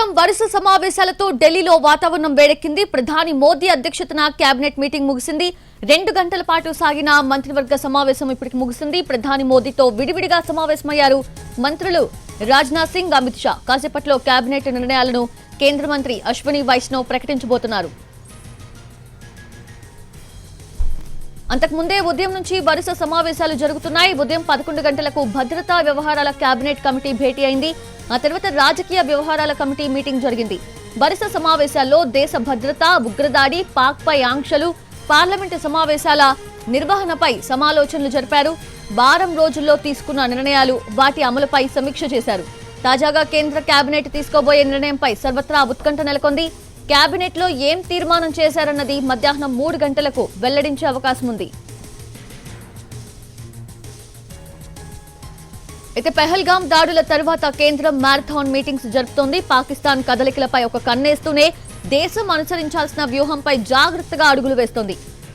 కేంద్రం వరుస సమావేశాలతో ఢిల్లీలో వాతావరణం వేడెక్కింది. ప్రధాని మోదీ అధ్యక్షతన కేబినెట్ మీటింగ్ ముగిసింది. రెండు గంటల పాటు సాగిన మంత్రివర్గ సమావేశం ఇప్పటికి ముగిసింది. ప్రధాని మోదీతో విడివిడిగా సమావేశమయ్యారు మంత్రులు రాజ్నాథ్ సింగ్ అమిత్ షా. కాసేపట్లో కేబినెట్ నిర్ణయాలను కేంద్ర మంత్రి అశ్విని వైష్ణవ్ ప్రకటించబోతున్నారు. అంతకుముందే ఉదయం నుంచి వరుస సమావేశాలు జరుగుతున్నాయి. ఉదయం పదకొండు గంటలకు భద్రతా వ్యవహారాల కేబినెట్ కమిటీ భేటీ అయింది. ఆ తర్వాత రాజకీయ వ్యవహారాల కమిటీ మీటింగ్ జరిగింది. వరుస సమావేశాల్లో దేశ భద్రత ఉగ్రదాడి పాక్ పై ఆంక్షలు పార్లమెంటు సమావేశాల నిర్వహణపై సమాలోచనలు జరిపారు. వారం రోజుల్లో తీసుకున్న నిర్ణయాలు వాటి అమలుపై సమీక్ష చేశారు. తాజాగా కేంద్ర కేబినెట్ తీసుకోబోయే నిర్ణయంపై సర్వత్రా ఉత్కంఠ నెలకొంది. కేబినెట్లో ఏం తీర్మానం చేశారన్నది మధ్యాహ్నం మూడు గంటలకు వెల్లడించే అవకాశం ఉంది అయితే పెహల్గాం దాడుల తర్వాత కేంద్రం మారథాన్ మీటింగ్స్ జరుపుతోంది. పాకిస్తాన్ కదలికలపై ఒక కన్నేస్తూనే దేశం అనుసరించాల్సిన వ్యూహంపై జాగ్రత్తగా అడుగులు వేస్తోంది.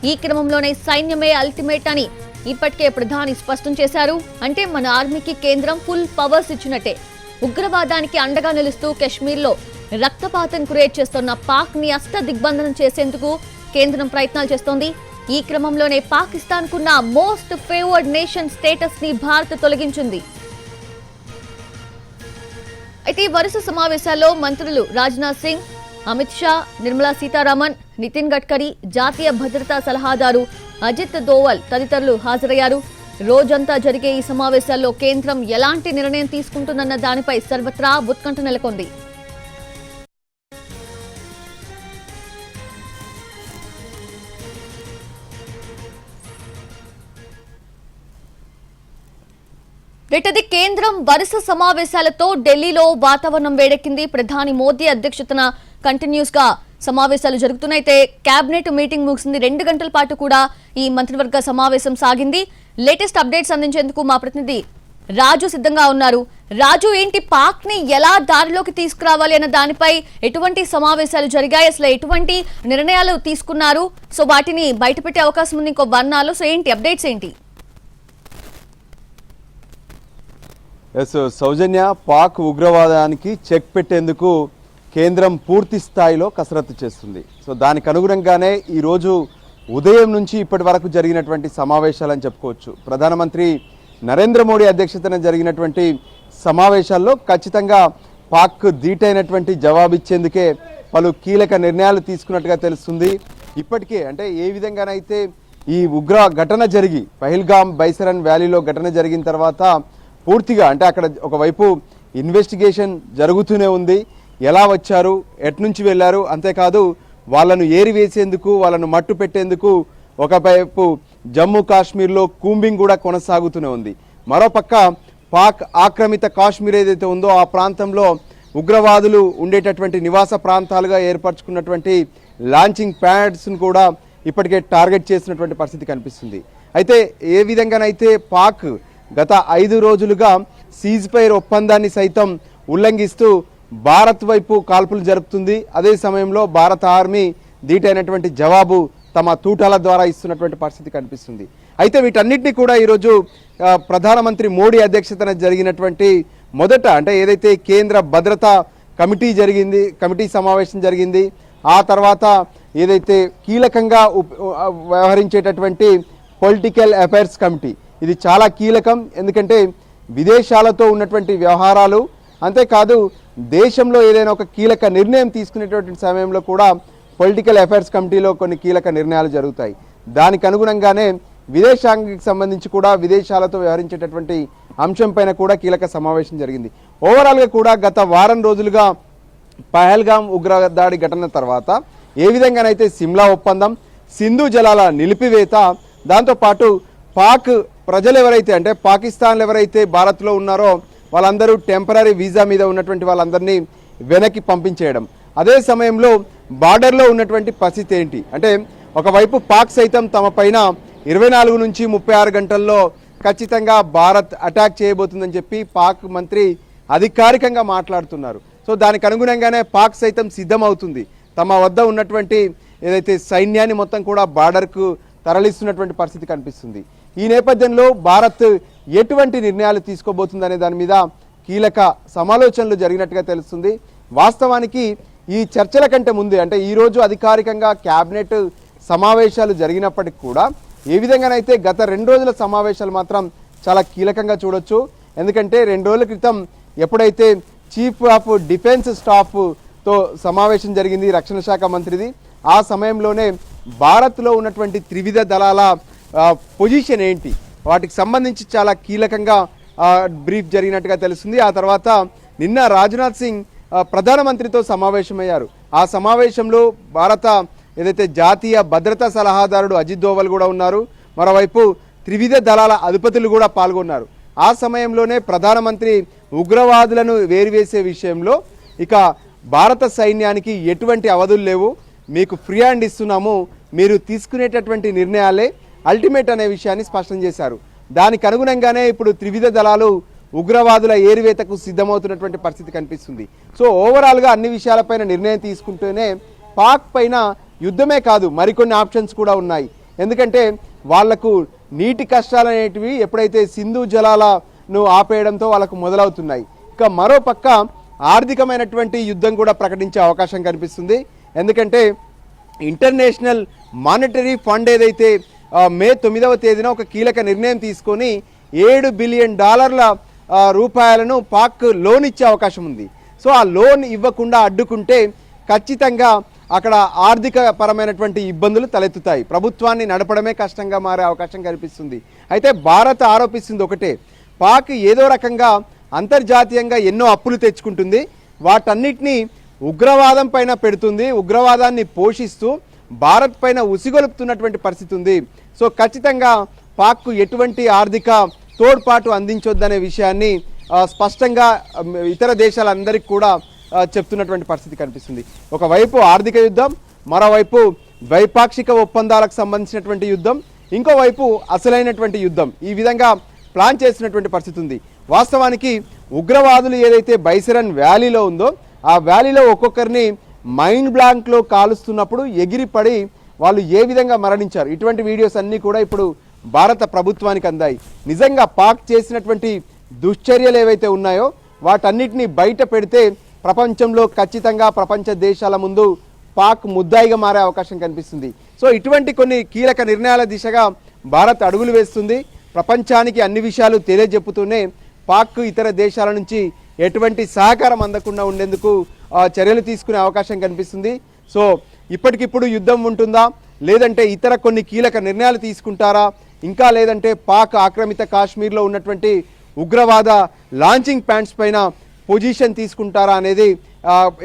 ఈ క్రమంలోనే సైన్యమే అల్టిమేట్ అని ఇప్పటికే ప్రధాని స్పష్టం చేశారు. అంటే మన ఆర్మీకి కేంద్రం ఫుల్ పవర్స్ ఇచ్చినట్టే. ఉగ్రవాదానికి అండగా నిలుస్తూ కశ్మీర్లో రక్తపాతం క్రియేట్ చేస్తున్న పాక్ని అష్ట దిగ్బంధనం చేసేందుకు కేంద్రం ప్రయత్నాలు చేస్తోంది. ఈ క్రమంలోనే పాకిస్తాన్ కున్న మోస్ట్ ఫేవర్డ్ నేషన్ స్టేటస్ని భారత్ తొలగించింది. అయితే వరుస సమావేశాల్లో మంత్రులు రాజ్నాథ్ సింగ్ అమిత్ షా నిర్మలా సీతారామన్ నితిన్ గడ్కరీ జాతీయ భద్రతా సలహాదారు అజిత్ దోవల్ తదితరులు హాజరయ్యారు. రోజంతా జరిగే ఈ సమావేశాల్లో కేంద్రం ఎలాంటి నిర్ణయం తీసుకుంటుందన్న దానిపై సర్వత్రా ఉత్కంఠ నెలకొంది. ఇటది కేంద్రం వరుస సమావేశాలతో ఢిల్లీలో వాతావరణం వేడెక్కింది. ప్రధాని మోదీ అధ్యక్షతన కంటిన్యూస్గా సమావేశాలు జరుగుతున్నాయితే కేబినెట్ మీటింగ్ ముగిసింది. రెండు గంటల పాటు కూడా ఈ మంత్రివర్గ సమావేశం సాగింది. లేటెస్ట్ అప్డేట్స్ అందించేందుకు మా ప్రతినిధి రాజు సిద్ధంగా ఉన్నారు. రాజు ఏంటి పాక్ని ఎలా దారిలోకి తీసుకురావాలి అన్న దానిపై ఎటువంటి సమావేశాలు జరిగాయి? అసలు ఎటువంటి నిర్ణయాలు తీసుకున్నారు? సో వాటిని బయటపెట్టే అవకాశం ఉంది. ఇంకో వర్ణాలు సో ఏంటి అప్డేట్స్ ఏంటి? సౌజన్య పాక్ ఉగ్రవాదానికి చెక్ పెట్టేందుకు కేంద్రం పూర్తి స్థాయిలో కసరత్తు చేస్తుంది. సో దానికి అనుగుణంగానే ఈరోజు ఉదయం నుంచి ఇప్పటి వరకు జరిగినటువంటి సమావేశాలని చెప్పుకోవచ్చు. ప్రధానమంత్రి నరేంద్ర మోడీ అధ్యక్షతన జరిగినటువంటి సమావేశాల్లో ఖచ్చితంగా పాక్ ధీటైనటువంటి జవాబిచ్చేందుకే పలు కీలక నిర్ణయాలు తీసుకున్నట్టుగా తెలుస్తుంది. ఇప్పటికే అంటే ఏ విధంగానైతే ఈ ఉగ్ర ఘటన జరిగి పహిల్గామ్ బైసరన్ వ్యాలీలో ఘటన జరిగిన తర్వాత పూర్తిగా అంటే అక్కడ ఒకవైపు ఇన్వెస్టిగేషన్ జరుగుతూనే ఉంది. ఎలా వచ్చారు? ఎట్నుంచి వెళ్ళారు? అంతేకాదు వాళ్ళను ఏరివేసేందుకు వాళ్ళను మట్టు పెట్టేందుకు ఒకవైపు జమ్మూ కాశ్మీర్లో కూంబింగ్ కూడా కొనసాగుతూనే ఉంది. మరోపక్క పాక్ ఆక్రమిత కాశ్మీర్ ఏదైతే ఉందో ఆ ప్రాంతంలో ఉగ్రవాదులు ఉండేటటువంటి నివాస ప్రాంతాలుగా ఏర్పరచుకున్నటువంటి లాంచింగ్ ప్యాడ్స్ను కూడా ఇప్పటికే టార్గెట్ చేసినటువంటి పరిస్థితి కనిపిస్తుంది. అయితే ఏ విధంగానైతే పాక్ గత ఐదు రోజులుగా సీజ్ ఫైర్ ఒప్పందాన్ని సైతం ఉల్లంఘిస్తూ భారత్ వైపు కాల్పులు జరుపుతుంది. అదే సమయంలో భారత ఆర్మీ దీటైనటువంటి జవాబు తమ తూటాల ద్వారా ఇస్తున్నటువంటి పరిస్థితి కనిపిస్తుంది. అయితే వీటన్నిటిని కూడా ఈరోజు ప్రధానమంత్రి మోడీ అధ్యక్షతన జరిగినటువంటి మొదట అంటే ఏదైతే కేంద్ర భద్రతా కమిటీ జరిగింది కమిటీ సమావేశం జరిగింది ఆ తర్వాత ఏదైతే కీలకంగా వ్యవహరించేటటువంటి పొలిటికల్ అఫైర్స్ కమిటీ ఇది చాలా కీలకం ఎందుకంటే విదేశాలతో ఉన్నటువంటి వ్యవహారాలు అంతేకాదు దేశంలో ఏదైనా ఒక కీలక నిర్ణయం తీసుకునేటటువంటి సమయంలో కూడా పొలిటికల్ అఫైర్స్ కమిటీలో కొన్ని కీలక నిర్ణయాలు జరుగుతాయి. దానికి అనుగుణంగానే విదేశాంగకి సంబంధించి కూడా విదేశాలతో వ్యవహరించేటటువంటి అంశంపైన కూడా కీలక సమావేశం జరిగింది. ఓవరాల్గా కూడా గత వారం రోజులుగా పహల్గాం ఉగ్రదాడి ఘటన తర్వాత ఏ విధంగానైతే సిమ్లా ఒప్పందం సింధు జలాల నిలిపివేత దాంతోపాటు పాక్ ప్రజలు ఎవరైతే అంటే పాకిస్తాన్లు ఎవరైతే భారత్లో ఉన్నారో వాళ్ళందరూ టెంపరీ వీసా మీద ఉన్నటువంటి వాళ్ళందరినీ వెనక్కి పంపించేయడం. అదే సమయంలో బార్డర్లో ఉన్నటువంటి పరిస్థితి ఏంటి? అంటే ఒకవైపు పాక్ సైతం తమ పైన ఇరవై నాలుగు నుంచి ముప్పై ఆరు గంటల్లో ఖచ్చితంగా భారత్ అటాక్ చేయబోతుందని చెప్పి పాక్ మంత్రి అధికారికంగా మాట్లాడుతున్నారు. సో దానికి అనుగుణంగానే పాక్ సైతం సిద్ధమవుతుంది. తమ వద్ద ఉన్నటువంటి ఏదైతే సైన్యాన్ని మొత్తం కూడా బార్డర్కు తరలిస్తున్నటువంటి పరిస్థితి కనిపిస్తుంది. ఈ నేపథ్యంలో భారత్ ఎటువంటి నిర్ణయాలు తీసుకోబోతుందనే దాని మీద కీలక సమాలోచనలు జరిగినట్టుగా తెలుస్తుంది. వాస్తవానికి ఈ చర్చల కంటే ముందే అంటే ఈరోజు అధికారికంగా క్యాబినెట్ సమావేశాలు జరిగినప్పటికి కూడా ఏ విధంగానైతే గత రెండు రోజుల సమావేశాలు మాత్రం చాలా కీలకంగా చూడొచ్చు. ఎందుకంటే రెండు రోజుల క్రితం ఎప్పుడైతే చీఫ్ ఆఫ్ డిఫెన్స్ స్టాఫ్తో సమావేశం జరిగింది రక్షణ శాఖ మంత్రిది ఆ సమయంలోనే భారత్లో ఉన్నటువంటి త్రివిధ దళాల పొజిషన్ ఏంటి? వాటికి సంబంధించి చాలా కీలకంగా బ్రీఫ్ జరిగినట్టుగా తెలుస్తుంది. ఆ తర్వాత నిన్న రాజ్నాథ్ సింగ్ ప్రధానమంత్రితో సమావేశమయ్యారు. ఆ సమావేశంలో భారత ఏదైతే జాతీయ భద్రతా సలహాదారుడు అజిత్ దోవల్ కూడా ఉన్నారు. మరోవైపు త్రివిధ దళాల అధిపతులు కూడా పాల్గొన్నారు. ఆ సమయంలోనే ప్రధానమంత్రి ఉగ్రవాదులను వేరువేసే విషయంలో ఇక భారత సైన్యానికి ఎటువంటి అవధులు లేవు. మీకు ఫ్రీ హ్యాండ్ ఇస్తున్నాము. మీరు తీసుకునేటటువంటి నిర్ణయాలే. అల్టిమేట్ అనే విషయాన్ని స్పష్టం చేశారు. దానికి అనుగుణంగానే ఇప్పుడు త్రివిధ దళాలు ఉగ్రవాదుల ఏరివేతకు సిద్ధమవుతున్నటువంటి పరిస్థితి కనిపిస్తుంది. సో ఓవరాల్గా అన్ని విషయాలపైన నిర్ణయం తీసుకుంటూనే పాక్ పైన యుద్ధమే కాదు మరికొన్ని ఆప్షన్స్ కూడా ఉన్నాయి. ఎందుకంటే వాళ్ళకు నీటి కష్టాలు అనేటివి ఎప్పుడైతే సింధు జలాలను ఆపేయడంతో వాళ్ళకు మొదలవుతున్నాయి. ఇక మరో పక్క ఆర్థికమైనటువంటి యుద్ధం కూడా ప్రకటించే అవకాశం కనిపిస్తుంది. ఎందుకంటే ఇంటర్నేషనల్ మానిటరీ ఫండ్ ఏదైతే మే తొమ్మిదవ తేదీన ఒక కీలక నిర్ణయం తీసుకొని ఏడు బిలియన్ డాలర్ల రూపాయలను పాక్ లోన్ ఇచ్చే అవకాశం ఉంది. సో ఆ లోన్ ఇవ్వకుండా అడ్డుకుంటే ఖచ్చితంగా అక్కడ ఆర్థిక పరమైనటువంటి ఇబ్బందులు తలెత్తుతాయి. ప్రభుత్వాన్ని నడపడమే కష్టంగా మారే అవకాశం కనిపిస్తుంది అయితే భారత్ ఆరోపిస్తుంది ఒకటే. పాక్ ఏదో రకంగా అంతర్జాతీయంగా ఎన్నో అప్పులు తెచ్చుకుంటుంది. వాటన్నిటినీ ఉగ్రవాదం పైన పెడుతుంది. ఉగ్రవాదాన్ని పోషిస్తూ భారత్ పైన ఉసిగొలుపుతున్నటువంటి పరిస్థితి ఉంది. సో ఖచ్చితంగా పాక్కు ఎటువంటి ఆర్థిక తోడ్పాటు అందించొద్దనే విషయాన్ని స్పష్టంగా ఇతర దేశాలందరికీ కూడా చెప్తున్నటువంటి పరిస్థితి కనిపిస్తుంది. ఒకవైపు ఆర్థిక యుద్ధం మరోవైపు ద్వైపాక్షిక ఒప్పందాలకు సంబంధించినటువంటి యుద్ధం ఇంకోవైపు అసలైనటువంటి యుద్ధం. ఈ విధంగా ప్లాన్ చేసినటువంటి పరిస్థితి ఉంది. వాస్తవానికి ఉగ్రవాదులు ఏదైతే బైసరన్ వ్యాలీలో ఉందో ఆ వ్యాలీలో ఒక్కొక్కరిని మైండ్ బ్లాంక్లో కాలుస్తున్నప్పుడు ఎగిరిపడి వాళ్ళు ఏ విధంగా మరణించారు? ఇటువంటి వీడియోస్ అన్నీ కూడా ఇప్పుడు భారత ప్రభుత్వానికి అందాయి. నిజంగా పాక్ చేసినటువంటి దుశ్చర్యలు ఏవైతే ఉన్నాయో వాటన్నిటిని బయట పెడితే ప్రపంచంలో ఖచ్చితంగా ప్రపంచ దేశాల ముందు పాక్ ముద్దాయిగా మారే అవకాశం కనిపిస్తుంది. సో ఇటువంటి కొన్ని కీలక నిర్ణయాల దిశగా భారత్ అడుగులు వేస్తుంది. ప్రపంచానికి అన్ని విషయాలు తెలియజెప్పుతూనే పాక్ ఇతర దేశాల నుంచి ఎటువంటి సహకారం అందకుండా ఉండేందుకు చర్యలు తీసుకునే అవకాశం కనిపిస్తుంది. సో ఇప్పటికిప్పుడు యుద్ధం ఉంటుందా? లేదంటే ఇతర కొన్ని కీలక నిర్ణయాలు తీసుకుంటారా? ఇంకా లేదంటే పాక్ ఆక్రమిత కాశ్మీర్లో ఉన్నటువంటి ఉగ్రవాద లాంచింగ్ ప్యాంట్స్ పైన పొజిషన్ తీసుకుంటారా అనేది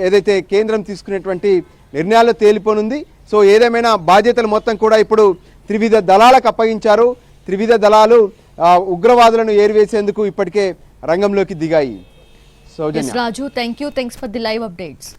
ఏదైతే కేంద్రం తీసుకునేటువంటి నిర్ణయాల్లో తేలిపోనుంది. సో ఏదేమైనా బాధ్యతలు మొత్తం కూడా ఇప్పుడు త్రివిధ దళాలకు అప్పగించారు. త్రివిధ దళాలు ఉగ్రవాదులను ఏరివేసేందుకు ఇప్పటికే రంగంలోకి దిగాయి. So, Yes, Raju, thank you. Thanks for the live updates.